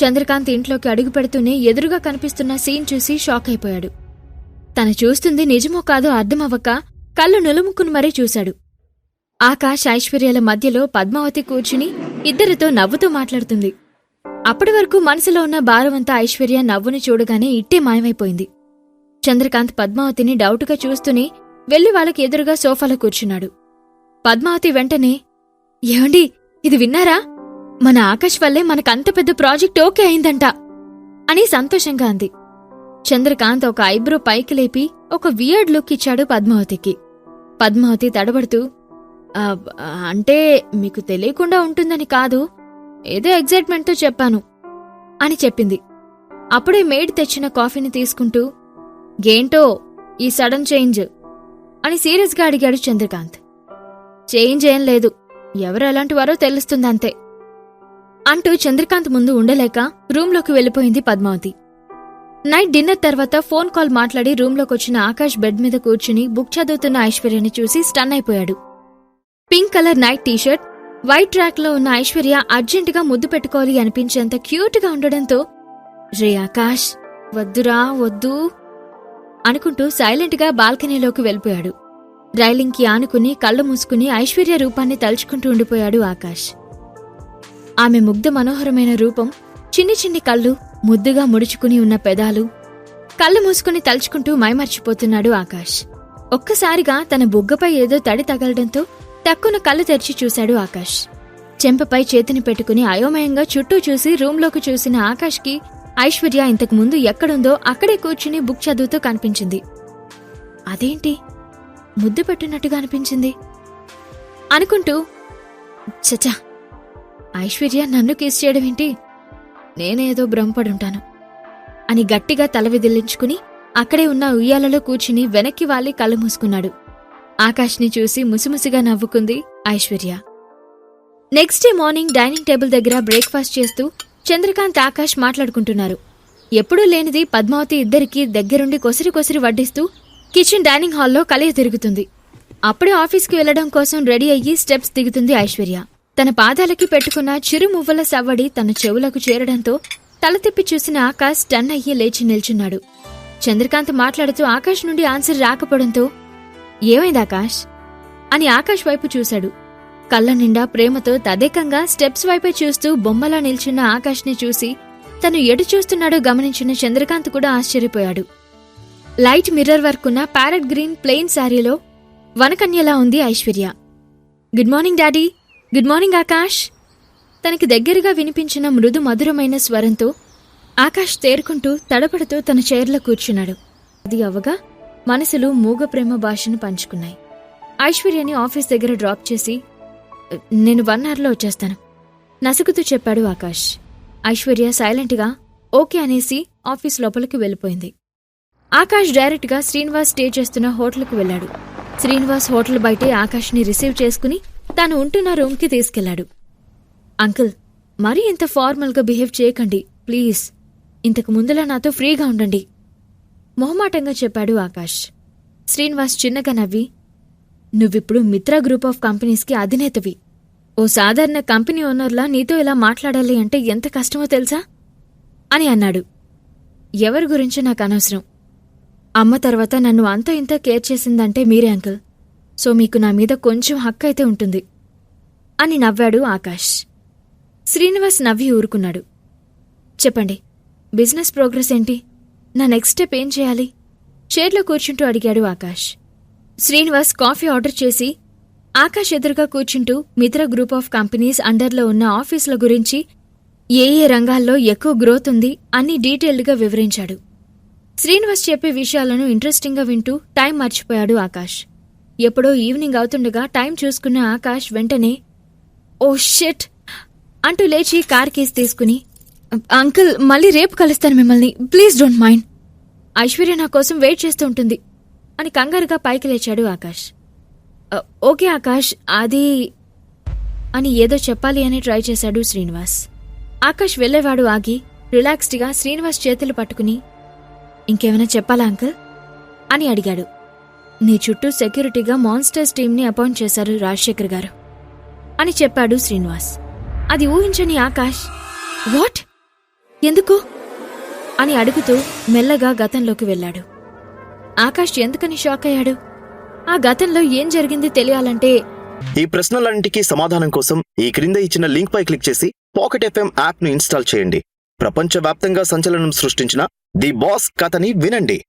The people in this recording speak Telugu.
చంద్రకాంత్ ఇంట్లోకి అడుగు పెడుతూనే ఎదురుగా కనిపిస్తున్న సీన్ చూసి షాక్ అయిపోయాడు. తను చూస్తుంది నిజమో కాదో అర్థమవ్వక కళ్ళు నులుముకుని మరీ చూశాడు. ఆకాష్ ఐశ్వర్యాల మధ్యలో పద్మావతి కూర్చుని ఇద్దరితో నవ్వుతూ మాట్లాడుతుంది. అప్పటి వరకు మనసులో ఉన్న భారవంతా ఐశ్వర్య నవ్వుని చూడగానే ఇట్టే మాయమైపోయింది. చంద్రకాంత్ పద్మావతిని డౌటుగా చూస్తూనే వెళ్ళి వాళ్ళకి ఎదురుగా సోఫాలో కూర్చున్నాడు. పద్మావతి వెంటనే ఏమండి ఇది విన్నారా? మన ఆకాష్ వల్లే మనకంత పెద్ద ప్రాజెక్ట్ ఓకే అయిందంట అని సంతోషంగా అంది. చంద్రకాంత్ ఒక ఐబ్రో పైకి లేపి ఒక వియర్డ్ లుక్ ఇచ్చాడు పద్మావతికి. పద్మావతి తడబడుతూ అంటే మీకు తెలియకుండా ఉంటుందని కాదు ఏదో ఎగ్జైట్మెంట్తో చెప్పాను అని చెప్పింది. అప్పుడే మేడ్ తెచ్చిన కాఫీని తీసుకుంటూ గేంటో ఈ సడన్ చేంజ్ అని సీరియస్గా అడిగాడు చంద్రకాంత్. చేంజ్ ఏం లేదు ఎవరు ఎలాంటి వారో తెలుస్తుందంతే. అంటూ చంద్రకాంత్ ముందు ఉండలేక రూంలోకి వెళ్ళిపోయింది పద్మావతి. నైట్ డిన్నర్ తర్వాత ఫోన్ కాల్ మాట్లాడి రూంలోకి వచ్చిన ఆకాష్ బెడ్ మీద కూర్చుని బుక్ చదువుతున్న ఐశ్వర్యని చూసి స్టన్ అయిపోయాడు. Pink colour night T-shirt white ట్రాక్లో ఉన్న ఐశ్వర్య అర్జెంటుగా ముద్దు పెట్టుకోవాలి అనిపించేంత క్యూట్గా ఉండడంతో రే ఆకాష్ వద్దురా వద్దు అనుకుంటూ సైలెంట్గా బాల్కనీలోకి వెళ్ళిపోయాడు. రైలింగ్కి ఆనుకుని కళ్ళు మూసుకుని ఐశ్వర్య రూపాన్ని తలుచుకుంటూ ఉండిపోయాడు ఆకాష్. ఆమె ముగ్ధ మనోహరమైన రూపం చిన్ని చిన్ని కళ్ళు ముద్దుగా ముడుచుకుని ఉన్న పెదాలు కళ్ళు మూసుకుని తలుచుకుంటూ మైమర్చిపోతున్నాడు ఆకాష్. ఒక్కసారిగా తన బుగ్గపై ఏదో తడి తగలడంతో తక్కున కళ్ళు తెరిచి చూశాడు ఆకాష్. చెంపపై చేతిని పెట్టుకుని అయోమయంగా చుట్టూ చూసి రూంలోకి చూసిన ఆకాష్కి ఐశ్వర్య ఇంతకుముందు ఎక్కడుందో అక్కడే కూర్చుని బుక్ చదువుతూ కనిపించింది. అదేంటి? ముద్దు పెట్టినట్టుగా అనిపించింది. అనుకుంటూ చచా ఐశ్వర్య నన్ను కిస్ చేయడమేంటి నేనేదో భ్రమపడుంటాను. అని గట్టిగా తల విదిలించుకుని అక్కడే ఉన్న ఉయ్యాలలో కూర్చుని వెనక్కి వాలి కళ్ళు మూసుకున్నాడు. ఆకాష్ని చూసి ముసిముసిగా నవ్వుకుంది Aishwarya. Next day morning dining table దగ్గర బ్రేక్ఫాస్ట్ చేస్తూ చంద్రకాంత్ ఆకాష్ మాట్లాడుకుంటున్నారు. ఎప్పుడూ లేనిది పద్మావతి ఇద్దరికీ దగ్గరుండి కొసిరి కొసిరి వడ్డిస్తూ కిచెన్ డైనింగ్ హాల్లో కలియ తిరుగుతుంది. అప్పుడే ఆఫీస్కి వెళ్ళడం కోసం రెడీ అయ్యి స్టెప్స్ దిగుతుంది ఐశ్వర్య. తన పాదాలకి పెట్టుకున్న చిరు మువ్వల సవ్వడి తన చెవులకు చేరడంతో తల తిప్పి చూసిన ఆకాష్ టన్ అయ్యి లేచి నిల్చున్నాడు. చంద్రకాంత్ మాట్లాడుతూ ఆకాష్ నుండి ఆన్సర్ రాకపోవడంతో ఏమైంది ఆకాష్? అని ఆకాష్ వైపు చూశాడు. కళ్ళ నిండా ప్రేమతో తదేకంగా స్టెప్స్ వైపే చూస్తూ బొమ్మలా నిల్చున్న ఆకాష్ని చూసి తను ఎటు చూస్తున్నాడో గమనించిన చంద్రకాంత్ కూడా ఆశ్చర్యపోయాడు. లైట్ మిర్రర్ వర్క్ ఉన్న ప్యారెట్ గ్రీన్ ప్లెయిన్ శారీలో వనకన్యలా ఉంది Aishwarya. Good morning daddy. Good morning Akash. తనకి దగ్గరగా వినిపించిన మృదు మధురమైన స్వరంతో ఆకాష్ తేరుకుంటూ తడపడుతూ తన చైర్లో కూర్చున్నాడు. అది అవ్వగా మనసులు మూగ ప్రేమ భాషను పంచుకున్నాయి. ఐశ్వర్యని ఆఫీస్ దగ్గర డ్రాప్ చేసి నేను వన్ అవర్లో వచ్చేస్తాను. నసుకుతూ చెప్పాడు ఆకాష్. ఐశ్వర్య సైలెంట్గా ఓకే అనేసి ఆఫీస్ లోపలికి వెళ్ళిపోయింది. ఆకాష్ డైరెక్ట్గా శ్రీనివాస్ స్టే చేస్తున్న హోటల్కు వెళ్ళాడు. శ్రీనివాస్ హోటల్ బయటే ఆకాష్ని రిసీవ్ చేసుకుని తాను ఉంటున్న రూమ్కి తీసుకెళ్ళాడు అంకుల్ మరీ ఇంత ఫార్మల్గా బిహేవ్ చేయకండి ప్లీజ్. ఇంతకు ముందులా నాతో ఫ్రీగా ఉండండి. మొహమాటంగా చెప్పాడు ఆకాష్. శ్రీనివాస్ చిన్నగా నవ్వి నువ్విప్పుడు మిత్ర గ్రూప్ ఆఫ్ కంపెనీస్కి అధినేతవి. ఓ సాధారణ కంపెనీ ఓనర్లా నీతో ఇలా మాట్లాడాలి అంటే ఎంత కష్టమో తెలుసా? అని అన్నాడు. ఎవరి గురించి నాకు అనవసరం. అమ్మ తర్వాత నన్ను అంత ఇంత కేర్ చేసిందంటే మీరే అంకుల్. సో మీకు నా మీద కొంచెం హక్కు అయితే ఉంటుంది అని నవ్వాడు ఆకాష్. శ్రీనివాస్ నవ్వి ఊరుకున్నాడు. చెప్పండి బిజినెస్ ప్రోగ్రెస్ ఏంటి? నా నెక్స్ట్ స్టెప్ ఏం చేయాలి? చైర్లో కూర్చుంటూ అడిగాడు ఆకాష్. శ్రీనివాస్ కాఫీ ఆర్డర్ చేసి ఆకాష్ ఎదురుగా కూర్చుంటూ మిత్ర గ్రూప్ ఆఫ్ కంపెనీస్ అండర్లో ఉన్న ఆఫీసుల గురించి ఏ ఏ రంగాల్లో ఎక్కువ గ్రోత్ ఉంది అని డీటెయిల్డ్గా వివరించాడు. శ్రీనివాస్ చెప్పే విషయాలను ఇంట్రెస్టింగ్గా వింటూ టైం మర్చిపోయాడు ఆకాష్. ఎప్పుడో ఈవినింగ్ అవుతుండగా టైం చూసుకున్న ఆకాష్ వెంటనే ఓ షెట్! అంటూ లేచి కార్ కేస్ తీసుకుని అంకుల్ మళ్ళీ రేపు కలుస్తాను మిమ్మల్ని. Please don't mind. ఐశ్వర్య నా కోసం వెయిట్ చేస్తూ ఉంటుంది అని కంగారుగా పైకి లేచాడు ఆకాష్. ఓకే ఆకాష్ అది అని ఏదో చెప్పాలి అని ట్రై చేశాడు శ్రీనివాస్. ఆకాష్ వెళ్ళేవాడు ఆగి రిలాక్స్డ్గా శ్రీనివాస్ చేతులు పట్టుకుని ఇంకేమైనా చెప్పాలా అంకుల్? అని అడిగాడు. నీ చుట్టూ సెక్యూరిటీగా మాన్స్టర్స్ టీంని అపాయింట్ చేశారు రాజశేఖర్ గారు అని చెప్పాడు శ్రీనివాస్. అది ఊహించని ఆకాష్ వాట్? ఎందుకు? అని అడుగుతూ మెల్లగా గతంలోకి వెళ్ళాడు. ఆకాష్ ఎందుకని షాక్ అయ్యాడు? ఆ గతంలో ఏం జరిగింది తెలియాలంటే ఈ ప్రశ్నలన్నింటికీ సమాధానం కోసం ఈ క్రింద ఇచ్చిన లింక్ పై క్లిక్ చేసి పాకెట్ ఎఫ్ఎం యాప్ను ఇన్స్టాల్ చేయండి. ప్రపంచవ్యాప్తంగా సంచలనం సృష్టించిన ది బాస్ కథని వినండి.